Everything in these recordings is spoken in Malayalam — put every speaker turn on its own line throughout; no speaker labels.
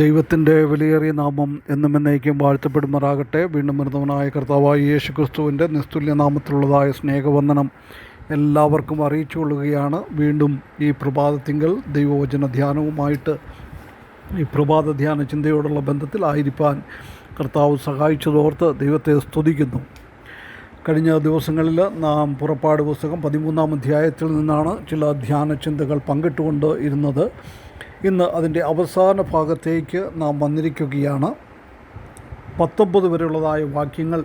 ദൈവത്തിന്റെ വിലയേറിയ നാമം എന്നും എന്നേക്കും വാഴ്ത്തപ്പെടുമാറാകട്ടെ. വീണ്ടും വരുന്നവനായ കർത്താവായ യേശു ക്രിസ്തുവിന്റെ നിസ്തുല്യ നാമത്തിലുള്ളതായ സ്നേഹവന്ദനം എല്ലാവർക്കും അറിയിച്ചു കൊള്ളുകയാണ് വീണ്ടും ഈ പ്രഭാതത്തിങ്കൾ ദൈവവചന ധ്യാനവുമായിട്ട് ഈ പ്രഭാത ധ്യാന ചിന്തയോടുള്ള ബന്ധത്തിലായിരിക്കാൻ കർത്താവ് സഹായിച്ചതോർത്ത് ദൈവത്തെ സ്തുതിക്കുന്നു. കഴിഞ്ഞ ദിവസങ്ങളിൽ നാം പുറപ്പാട് പുസ്തകം പതിമൂന്നാം അധ്യായത്തിൽ നിന്നാണ് ചില ധ്യാന ചിന്തകൾ പങ്കിട്ടുകൊണ്ട് ഇരുന്നത്. ഇന്ന് അതിന്റെ അവസാന ഭാഗത്തേക്ക് നാം വന്നിരിക്കുകയാണ്. പത്തൊമ്പത് വരെയുള്ളതായ വാക്യങ്ങൾ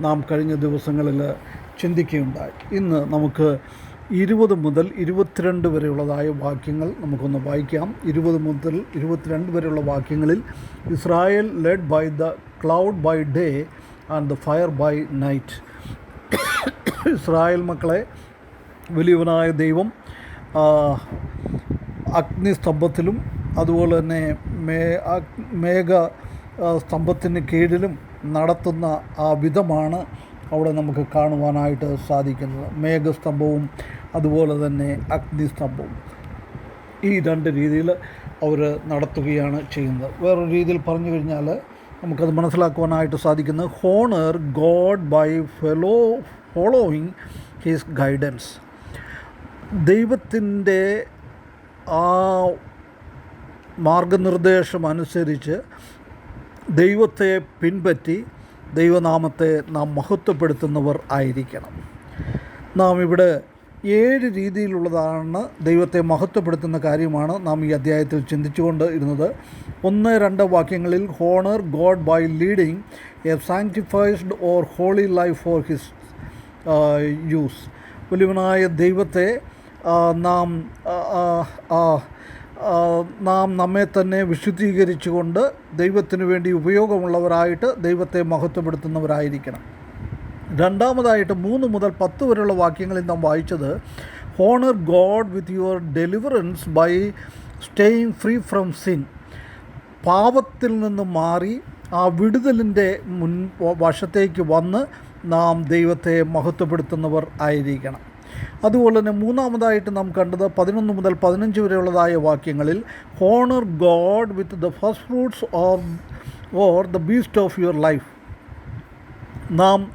നാം കഴിഞ്ഞ ദിവസങ്ങളിൽ ചിന്തിക്കുകയുണ്ടായി. ഇന്ന് നമുക്ക് ഇരുപത് മുതൽ ഇരുപത്തിരണ്ട് വരെയുള്ളതായ വാക്യങ്ങൾ നമുക്കൊന്ന് വായിക്കാം. ഇരുപത് മുതൽ ഇരുപത്തിരണ്ട് വരെയുള്ള വാക്യങ്ങളിൽ Israel led by the cloud by day and the fire by night Israel മക്കളെ വലിയവനായ ദൈവം അഗ്നിസ്തംഭത്തിലും അതുപോലെ തന്നെ മേ മേഘ സ്തംഭത്തിന് കീഴിലും നടത്തുന്ന ആ വിധമാണ് അവിടെ നമുക്ക് കാണുവാനായിട്ട് സാധിക്കുന്നത്. മേഘസ്തംഭവും അതുപോലെ തന്നെ അഗ്നിസ്തംഭവും. ഈ രണ്ട് രീതിയിൽ അവർ നടത്തുകയാണ് ചെയ്യുന്നത്. വേറൊരു രീതിയിൽ പറഞ്ഞു കഴിഞ്ഞാൽ നമുക്കത് മനസ്സിലാക്കുവാനായിട്ട് സാധിക്കുന്നത് honour God by fellow following his guidance ദൈവത്തിന്റെ ആ മാർഗനിർദ്ദേശം അനുസരിച്ച് ദൈവത്തെ പിൻപറ്റി ദൈവനാമത്തെ നാം മഹത്വപ്പെടുത്തുന്നവർ ആയിരിക്കണം. നാം ഇവിടെ ഏഴ് രീതിയിലുള്ളതാണ് ദൈവത്തെ മഹത്വപ്പെടുത്തുന്ന കാര്യമാണ് നാം ഈ അധ്യായത്തിൽ ചിന്തിച്ചുകൊണ്ട് ഇരുന്നത്. ഒന്ന് രണ്ട് വാക്യങ്ങളിൽ honour God by leading a sanctified or holy life for his use വലിയവനായ ദൈവത്തെ നാം നാം നമ്മെ തന്നെ വിശുദ്ധീകരിച്ചുകൊണ്ട് ദൈവത്തിന് വേണ്ടി ഉപയോഗമുള്ളവരായിട്ട് ദൈവത്തെ മഹത്വപ്പെടുത്തുന്നവരായിരിക്കണം. രണ്ടാമതായിട്ട് മൂന്ന് മുതൽ പത്ത് വരെയുള്ള വാക്യങ്ങളിൽ നാം വായിച്ചത് honour God with your deliverance by staying free from sin പാപത്തിൽ നിന്ന് മാറി ആ വിടുതലിന്റെ മുൻ വശത്തേക്ക് വന്ന് നാം ദൈവത്തെ മഹത്വപ്പെടുത്തുന്നവർ ആയിരിക്കണം. അതുപോലെ തന്നെ മൂന്നാമതായിട്ട് നാം കണ്ടത് പതിനൊന്ന് മുതൽ പതിനഞ്ച് വരെയുള്ളതായ വാക്യങ്ങളിൽ honour God with the first fruits of or the beast of your life നാം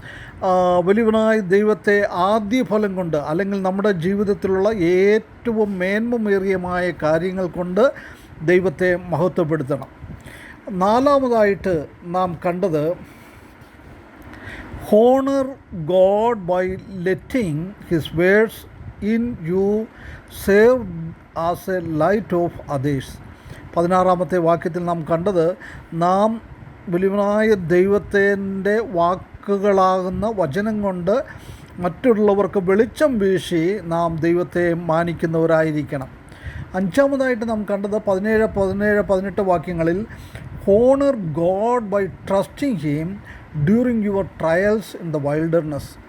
വലിയവനായ ദൈവത്തെ ആദ്യ ഫലം കൊണ്ട് അല്ലെങ്കിൽ നമ്മുടെ ജീവിതത്തിലുള്ള ഏറ്റവും മേന്മമേറിയമായ കാര്യങ്ങൾ കൊണ്ട് ദൈവത്തെ മഹത്വപ്പെടുത്തണം. നാലാമതായിട്ട് നാം കണ്ടത് honour God by letting his words in you save as a light of others പതിനാറാമത്തെ വാക്യത്തിൽ നാം കണ്ടത് നാം വലിയവനായ ദൈവത്തിന്റെ വാക്കുകളാകുന്ന വചനം കൊണ്ട് മറ്റുള്ളവർക്ക് വെളിച്ചം വീശി നാം ദൈവത്തെ മാനിക്കുന്നവരായിരിക്കണം. അഞ്ചാമതായിട്ട് നാം കണ്ടത് പതിനേഴ് പതിനേഴ് പതിനെട്ട് വാക്യങ്ങളിൽ honour God by trusting him during your trials in the wilderness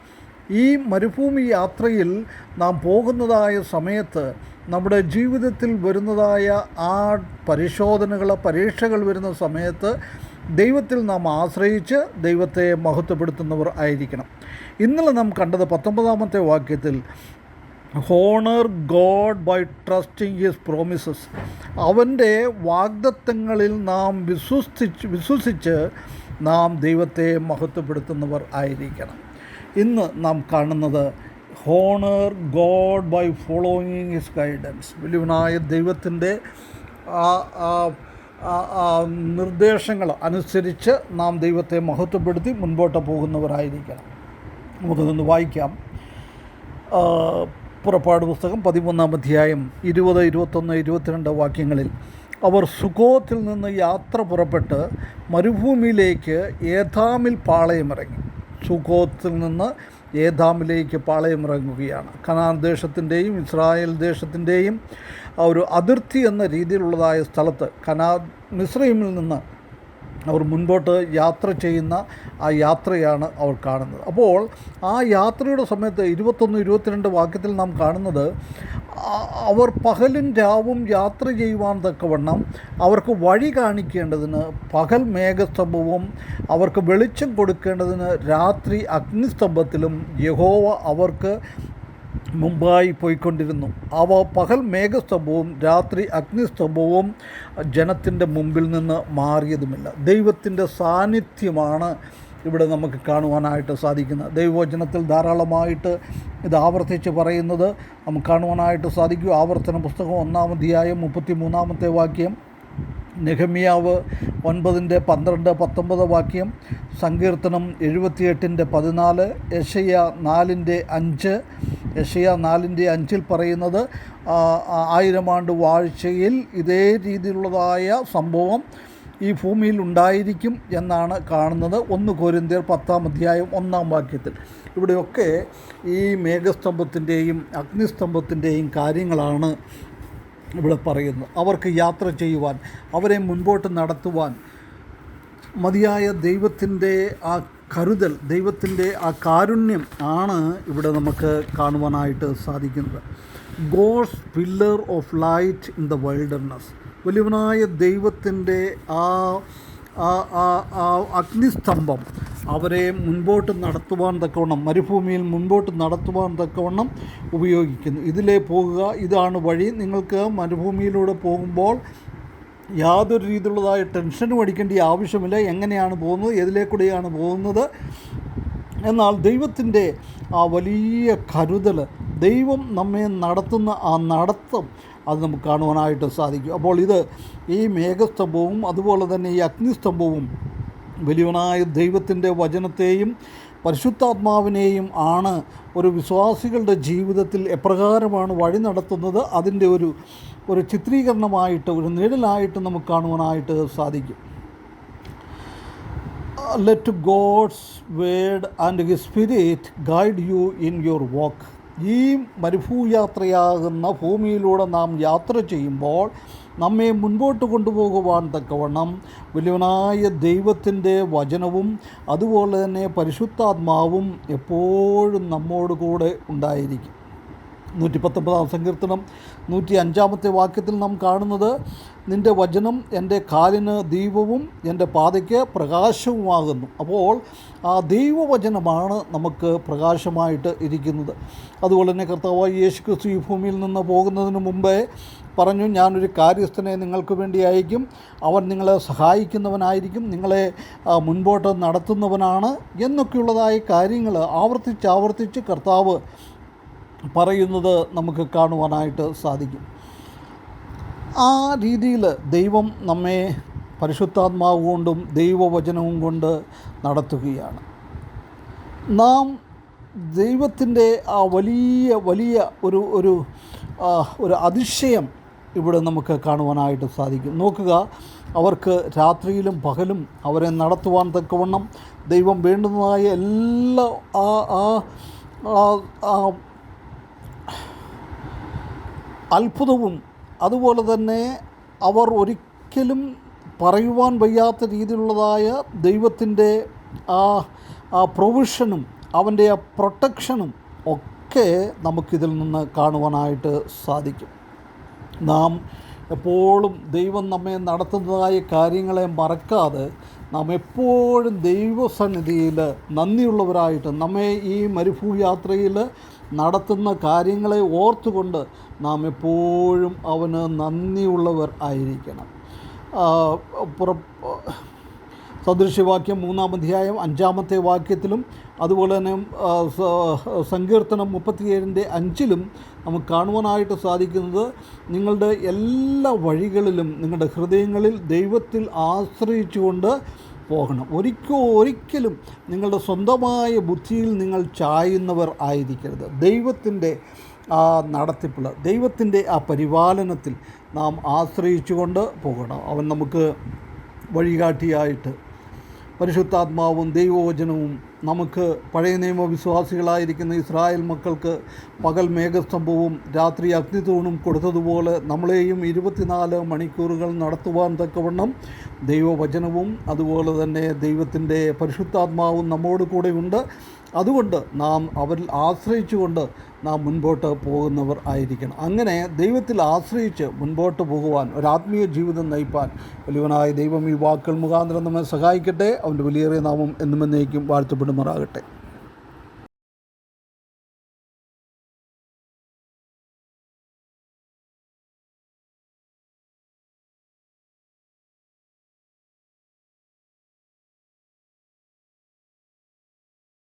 ഈ മരുഭൂമി യാത്രയിൽ നാം പോകുന്നതായ സമയത്ത് നമ്മുടെ ജീവിതത്തിൽ വരുന്നതായ ആ പരിശോധനകൾ പരീക്ഷകൾ വരുന്ന സമയത്ത് ദൈവത്തിൽ നാം ആശ്രയിച്ച് ദൈവത്തെ മഹത്വപ്പെടുത്തുന്നവർ ആയിരിക്കണം. ഇന്നലെ നാം കണ്ടത് പത്തൊമ്പതാമത്തെ വാക്യത്തിൽ honour God by trusting his promises അവന്റെ വാഗ്ദത്തങ്ങളിൽ നാം വിശ്വസിച്ച് വിശ്വസിച്ച് നാം ദൈവത്തെ മഹത്വപ്പെടുത്തുന്നവർ ആയിരിക്കണം. ഇന്ന് നാം കാണുന്നത് honour God by following his guidance വലിയവനായ ദൈവത്തിന്റെ ആ നിർദ്ദേശങ്ങൾ അനുസരിച്ച് നാം ദൈവത്തെ മഹത്വപ്പെടുത്തി മുൻപോട്ട് പോകുന്നവരായിരിക്കണം നമുക്കതൊന്ന് വായിക്കാം. പുറപ്പാട് പുസ്തകം പതിമൂന്നാം അധ്യായം ഇരുപത് ഇരുപത്തൊന്ന് ഇരുപത്തിരണ്ട് വാക്യങ്ങളിൽ അവർ സുഖോത്തിൽ നിന്ന് യാത്ര പുറപ്പെട്ട് മരുഭൂമിയിലേക്ക് ഏതാമിൽ പാളയമിറങ്ങി. സുഖോത്തിൽ നിന്ന് ഏതാമിലേക്ക് പാളയമിറങ്ങുകയാണ്. കനാൻ ദേശത്തിന്റെയും ഇസ്രായേൽ ദേശത്തിന്റെയും ഒരു അതിർത്തി എന്ന രീതിയിലുള്ളതായ സ്ഥലത്ത് കനാ മിസ്രൈമിൽ നിന്ന് അവർ മുൻപോട്ട് യാത്ര ചെയ്യുന്ന ആ യാത്രയാണ് അവർ കാണുന്നത്. അപ്പോൾ ആ യാത്രയുടെ സമയത്ത് ഇരുപത്തൊന്ന് ഇരുപത്തിരണ്ട് വാക്യത്തിൽ നാം കാണുന്നത് അവർ പകലും രാവും യാത്ര ചെയ്യുവാൻ തക്കവണ്ണം അവർക്ക് വഴി കാണിക്കേണ്ടതിന് പകൽ മേഘസ്തംഭവും അവർക്ക് വെളിച്ചം കൊടുക്കേണ്ടതിന് രാത്രി അഗ്നിസ്തംഭത്തിലും യഹോവ അവർക്ക് മുമ്പായി പോയിക്കൊണ്ടിരുന്നു. അവ പകൽ മേഘസ്തംഭവും രാത്രി അഗ്നിസ്തംഭവും ജനത്തിന്റെ മുമ്പിൽ നിന്ന് മാറിയതുമില്ല. ദൈവത്തിന്റെ സാന്നിധ്യമാണ് ഇവിടെ നമുക്ക് കാണുവാനായിട്ട് സാധിക്കുന്നത് ദൈവവചനത്തിൽ ധാരാളമായിട്ട് ഇത് ആവർത്തിച്ച് പറയുന്നത് നമുക്ക് കാണുവാനായിട്ട് സാധിക്കും. ആവർത്തന പുസ്തകം ഒന്നാം മുപ്പത്തി മൂന്നാമത്തെ വാക്യം നെഹമ്യാവ് ഒൻപതിന്റെ പന്ത്രണ്ട് പത്തൊമ്പത് വാക്യം സങ്കീർത്തനം എഴുപത്തിയെട്ടിന്റെ പതിനാല് യഷയ നാലിന്റെ അഞ്ച് യഷയ നാലിന്റെ അഞ്ചിൽ പറയുന്നത് ആയിരം ആണ്ട് വാഴ്ചയിൽ ഇതേ രീതിയിലുള്ളതായ സംഭവം ഈ ഭൂമിയിൽ ഉണ്ടായിരിക്കും എന്നാണ് കാണുന്നത്. ഒന്ന് കോരിന്തിയർ പത്താം അധ്യായം ഒന്നാം വാക്യത്തിൽ. ഇവിടെയൊക്കെ ഈ മേഘസ്തംഭത്തിന്റെയും അഗ്നിസ്തംഭത്തിന്റെയും കാര്യങ്ങളാണ് ഇവിടെ പറയുന്നു അവർക്ക് യാത്ര ചെയ്യുവാൻ അവരെ മുൻപോട്ട് നടത്തുവാൻ മതിയായ ദൈവത്തിന്റെ ആ കരുതൽ ദൈവത്തിന്റെ ആ കാരുണ്യം ആണ് ഇവിടെ നമുക്ക് കാണുവാനായിട്ട് സാധിക്കുന്നത്. God's pillar of light in the wilderness. വലിയവനായ ദൈവത്തിന്റെ ആ ആ അഗ്നിസ്തംഭം അവരെ മുൻപോട്ട് നടത്തുവാൻ തക്കവണ്ണം മരുഭൂമിയിൽ മുൻപോട്ട് നടത്തുവാൻ തക്കവണ്ണം ഉപയോഗിക്കുന്നു. ഇതിലേ പോകുക ഇതാണ് വഴി. നിങ്ങൾക്ക് മരുഭൂമിയിലൂടെ പോകുമ്പോൾ യാതൊരു രീതിയിലുള്ളതായ ടെൻഷനും അടിക്കേണ്ട ആവശ്യമില്ല. എങ്ങനെയാണ് പോകുന്നത്? ഏതിലേക്കൂടെയാണ് പോകുന്നത്? എന്നാൽ ദൈവത്തിന്റെ ആ വലിയ കരുതൽ ദൈവം നമ്മെ നടത്തുന്ന ആ നടത്തം അത് നമുക്ക് കാണുവാനായിട്ട് സാധിക്കും. അപ്പോൾ ഇത് ഈ മേഘസ്തംഭവും അതുപോലെ തന്നെ ഈ അഗ്നിസ്തംഭവും വലിയവനായ ദൈവത്തിന്റെ വചനത്തെയും പരിശുദ്ധാത്മാവിനെയും ആണ് ഒരു വിശ്വാസികളുടെ ജീവിതത്തിൽ എപ്രകാരമാണ് വഴി നടത്തുന്നത് അതിന്റെ ഒരു ഒരു ചിത്രീകരണമായിട്ട് ഒരു നിഴലായിട്ട് നമുക്ക് കാണുവാനായിട്ട് സാധിക്കും. Let God's word and he spirit guide you in your walk ഈ മരുഭൂയാത്രയാകുന്ന ഭൂമിയിലൂടെ നാം യാത്ര ചെയ്യുമ്പോൾ നമ്മെ മുൻപോട്ട് കൊണ്ടുപോകുവാൻ തക്കവണ്ണം വലിയവനായ ദൈവത്തിന്റെ വചനവും അതുപോലെ തന്നെ പരിശുദ്ധാത്മാവും എപ്പോഴും നമ്മോട് കൂടെ ഉണ്ടായിരിക്കും. നൂറ്റി പത്തൊമ്പതാം സങ്കീർത്തനം. നൂറ്റി അഞ്ചാമത്തെ വാക്യത്തിൽ നാം കാണുന്നത് നിന്റെ വചനം എന്റെ കാലിന് ദീപവും എന്റെ പാതയ്ക്ക് പ്രകാശവുമാകുന്നു. അപ്പോൾ ആ ദൈവവചനമാണ് നമുക്ക് പ്രകാശമായിട്ട് ഇരിക്കുന്നത്. അതുപോലെ തന്നെ കർത്താവ് യേശു ക്രിസ്തു ഈ ഭൂമിയിൽ നിന്ന് പോകുന്നതിന് മുമ്പേ പറഞ്ഞു ഞാനൊരു കാര്യസ്ഥനെ നിങ്ങൾക്ക് വേണ്ടി അയക്കും. അവൻ നിങ്ങളെ സഹായിക്കുന്നവനായിരിക്കും. നിങ്ങളെ മുൻപോട്ട് നടത്തുന്നവനാണ്. എന്നൊക്കെയുള്ളതായ കാര്യങ്ങൾ ആവർത്തിച്ച് ആവർത്തിച്ച് കർത്താവ് പറയുന്നത് നമുക്ക് കാണുവാനായിട്ട് സാധിക്കും. ആ രീതിയിൽ ദൈവം നമ്മെ പരിശുദ്ധാത്മാവ് കൊണ്ടും ദൈവവചനവും കൊണ്ട് നടത്തുകയാണ്. നാം ദൈവത്തിന്റെ ആ വലിയ വലിയ ഒരു ഒരു ഒരു അതിശയം ഇവിടെ നമുക്ക് കാണുവാനായിട്ട് സാധിക്കും. നോക്കുക അവർക്ക് രാത്രിയിലും പകലും അവരെ നടത്തുവാൻ തക്കവണ്ണം ദൈവം വേണ്ടുന്നതായ എല്ലാ ആ ആ അത്ഭുതവും. അതുപോലെ തന്നെ അവർ ഒരിക്കലും പറയുവാൻ വയ്യാത്ത രീതിയിലുള്ളതായ ദൈവത്തിന്റെ ആ ആ പ്രൊവിഷനും അവന്റെ ആ പ്രൊട്ടക്ഷനും ഒക്കെ നമുക്കിതിൽ നിന്ന് കാണുവാനായിട്ട് സാധിക്കും. നാം എപ്പോഴും ദൈവം നമ്മെ നടത്തുന്നതായ കാര്യങ്ങളെ മറക്കാതെ നാം എപ്പോഴും ദൈവസന്നിധിയിൽ നന്ദിയുള്ളവരായിട്ട് നമ്മെ ഈ മരുഭൂ യാത്രയിൽ നടത്തുന്ന കാര്യങ്ങളെ ഓർത്തുകൊണ്ട് നാം എപ്പോഴും അവന് നന്ദിയുള്ളവർ ആയിരിക്കണം. സദൃശ്യവാക്യം മൂന്നാം അധ്യായം അഞ്ചാമത്തെ വാക്യത്തിലും അതുപോലെ തന്നെ സങ്കീർത്തനം മുപ്പത്തിയേഴിന്റെ അഞ്ചിലും നമുക്ക് കാണുവാനായിട്ട് സാധിക്കുന്നത് നിങ്ങളുടെ എല്ലാ വഴികളിലും നിങ്ങളുടെ ഹൃദയങ്ങളിൽ ദൈവത്തിൽ ആശ്രയിച്ചുകൊണ്ട് പോകണം. ഒരിക്കോ ഒരിക്കലും നിങ്ങളുടെ സ്വന്തമായ ബുദ്ധിയിൽ നിങ്ങൾ ചായുന്നവർ ആയിരിക്കരുത്. ദൈവത്തിന്റെ ആ നടത്തിപ്പിൽ ദൈവത്തിന്റെ ആ പരിപാലനത്തിൽ നാം ആശ്രയിച്ചുകൊണ്ട് പോകണം. അവൻ നമുക്ക് വഴികാട്ടിയായിട്ട് പരിശുദ്ധാത്മാവും ദൈവവചനവും നമുക്ക് പഴയ നിയമവിശ്വാസികളായിരിക്കുന്ന ഇസ്രായേൽ മക്കൾക്ക് പകൽ മേഘസ്തംഭവും രാത്രി അഗ്നിതൂണും കൊടുത്തതുപോലെ നമ്മളെയും ഇരുപത്തിനാല് മണിക്കൂറുകൾ നടത്തുവാൻ തക്കവണ്ണം ദൈവവചനവും അതുപോലെ തന്നെ ദൈവത്തിന്റെ പരിശുദ്ധാത്മാവും നമ്മോട് കൂടെയുണ്ട്. അതുകൊണ്ട് നാം അവരിൽ ആശ്രയിച്ചുകൊണ്ട് നാം മുൻപോട്ട് പോകുന്നവർ ആയിരിക്കണം. അങ്ങനെ ദൈവത്തിൽ ആശ്രയിച്ച് മുൻപോട്ട് പോകുവാൻ ഒരാത്മീയ ജീവിതം നയിപ്പാൻ വലിയവനായ ദൈവം ഈ വാക്കുകൾ മുഖാന്തരം നമ്മെ സഹായിക്കട്ടെ. അവന്റെ വലിയേറിയ നാമം എന്നുമെന്നേക്കും വാഴ്ത്തപ്പെടുമാറാകട്ടെ.